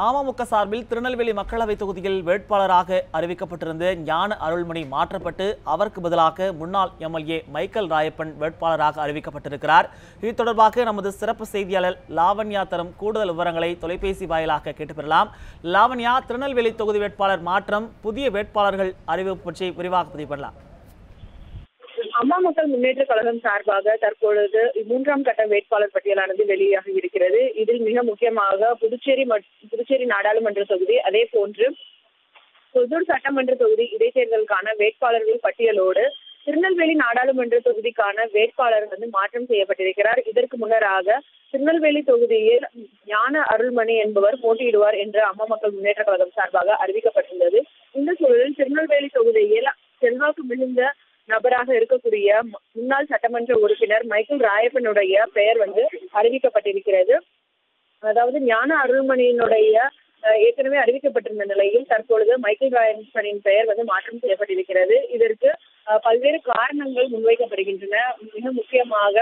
அமமுக சார்பில் திருநெல்வேலி மக்களவை தொகுதியில் வேட்பாளராக அறிவிக்கப்பட்டிருந்த ஞான அருள்மணி மாற்றப்பட்டு அவருக்கு பதிலாக முன்னாள் எம்எல்ஏ மைக்கேல் ராயப்பன் வேட்பாளராக அறிவிக்கப்பட்டிருக்கிறார். இது தொடர்பாக நமது சிறப்பு செய்தியாளர் லாவண்யா தரும் கூடுதல் விவரங்களை தொலைபேசி வாயிலாக கேட்டு பெறலாம். லாவண்யா திருநெல்வேலி தொகுதி வேட்பாளர் மாற்றம் புதிய வேட்பாளர்கள் அறிவிப்பு பற்றி விரிவாக பதிவு பண்ணலாம். அம்மா மக்கள் முன்னேற்ற கழகம் சார்பாக தற்பொழுது மூன்றாம் கட்ட வேட்பாளர் பட்டியலானது வெளியாகி இருக்கிறது. இதில் மிக முக்கியமாக புதுச்சேரி புதுச்சேரி நாடாளுமன்ற தொகுதி அதே போன்று புதூர் சட்டமன்ற தொகுதி இடைத்தேர்தலுக்கான வேட்பாளர்கள் பட்டியலோடு திருநெல்வேலி நாடாளுமன்ற தொகுதிக்கான வேட்பாளர் வந்து மாற்றம் செய்யப்பட்டிருக்கிறார். இதற்கு முன்னராக திருநெல்வேலி தொகுதியில் ஞான அருள்மணி என்பவர் போட்டியிடுவார் என்று அம்மா மக்கள் முன்னேற்ற கழகம் சார்பாக அறிவிக்கப்பட்டுள்ளது இந்த சூழலில் திருநெல்வேலி தொகுதியில் செல்வாக்கு மிகுந்த நபராக இருக்கக்கூடிய முன்னாள் சட்டமன்ற உறுப்பினர் மைக்கேல் ராயப்பனுடைய பெயர் வந்து அறிவிக்கப்பட்டிருக்கிறது. அதாவது ஞான அருள்மணியினுடைய ஏற்கனவே அறிவிக்கப்பட்டிருந்த நிலையில் தற்பொழுது மைக்கேல் ராயப்பனின் பெயர் வந்து மாற்றம் செய்யப்பட்டிருக்கிறது. இதற்கு அஹ், பல்வேறு காரணங்கள் முன்வைக்கப்படுகின்றன. மிக முக்கியமாக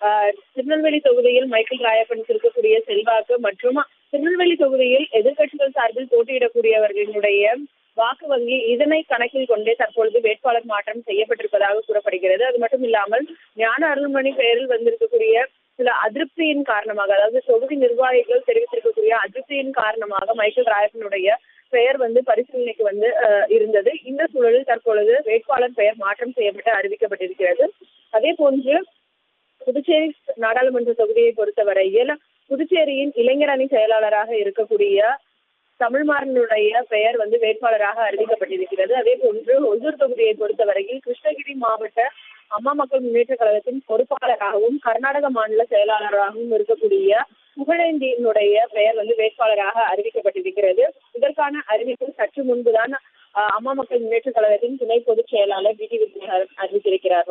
அஹ், திருநெல்வேலி தொகுதியில் மைக்கேல் ராயப்பனுக்கு இருக்கக்கூடிய செல்வாக்கு மற்றும் திருநெல்வேலி தொகுதியில் எதிர்க்கட்சிகள் சார்பில் போட்டியிடக்கூடியவர்களுடைய வாக்கு வங்கி இதனை கணக்கில் கொண்டே தற்பொழுது வேட்பாளர் மாற்றம் செய்யப்பட்டிருப்பதாக கூறப்படுகிறது. அது மட்டும் இல்லாமல் ஞான அருள்மணி பெயரில் வந்திருக்கக்கூடிய சில அதிருப்தியின் காரணமாக அதாவது தொகுதி நிர்வாகிகள் தெரிவித்திருக்கக்கூடிய அதிருப்தியின் காரணமாக மைக்கேல் ராயப்பனுடைய பெயர் வந்து பரிசீலனைக்கு வந்து அஹ், இருந்தது. இந்த சூழலில் தற்பொழுது வேட்பாளர் பெயர் மாற்றம் செய்யப்பட்டு அறிவிக்கப்பட்டிருக்கிறது. அதே போன்று புதுச்சேரி நாடாளுமன்ற தொகுதியை பொறுத்தவரையில் புதுச்சேரியின் இளைஞர் அணி செயலாளராக இருக்கக்கூடிய தமிழ்மாறனுடைய பெயர் வந்து வேட்பாளராக அறிவிக்கப்பட்டிருக்கிறது. அதே போன்று ஒசூர் தொகுதியை பொறுத்தவரையில் கிருஷ்ணகிரி மாவட்ட அம்மா மக்கள் முன்னேற்ற கழகத்தின் பொறுப்பாளராகவும் கர்நாடக மாநில செயலாளராகவும் இருக்கக்கூடிய புகழேந்தியினுடைய பெயர் வந்து வேட்பாளராக அறிவிக்கப்பட்டிருக்கிறது. இதற்கான அறிவிப்பு சற்று முன்புதான் அம்மா மக்கள் முன்னேற்ற கழகத்தின் துணை பொதுச் செயலாளர் வி. டி. விஜயகாந்த் அறிவித்திருக்கிறார்